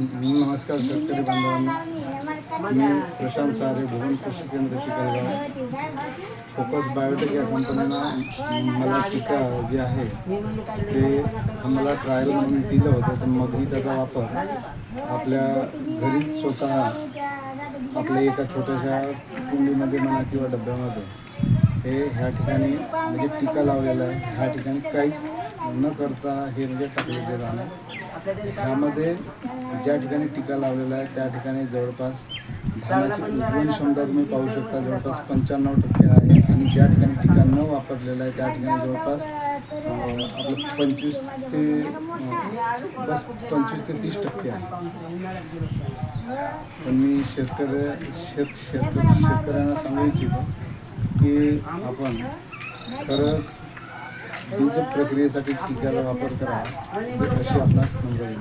नमस्कार शेतकरी बांधवांना. मी प्रशांत सारे भुवन कृषी केंद्र शिकायला फोकस बायोटेक या कंपनीनं मला टीका जे आहे ते मला ट्रायल म्हणून दिलं होतं तर मग मी त्याचा वापर आपल्या घरीच स्वतः आपल्या एका छोट्याशा कुंडीमध्ये म्हणा किंवा डब्यामध्ये. हे ह्या ठिकाणी म्हणजे टीका लावलेला आहे. ह्या ठिकाणी काहीच न करता हे म्हणजे टाकलेले जाणार त्यामध्ये ज्या ठिकाणी टीका लावलेला आहे त्या ठिकाणी जवळपास धानाची उगवण क्षमता तुम्ही पाहू शकता जवळपास पंच्याण्णव टक्के आहे. आणि ज्या ठिकाणी टीका न वापरलेला आहे त्या ठिकाणी जवळपास आपलं पंचवीस ते बस पंचवीस ते तीस टक्के आहे. पण मी शेतकरी शेत शेतकरी शेतकऱ्यांना सांगू इच्छितो की आपण खरंच प्रक्रियेसाठी टीक्याचा वापर करा. म्हणजे ही अशी आपणास मंडळी?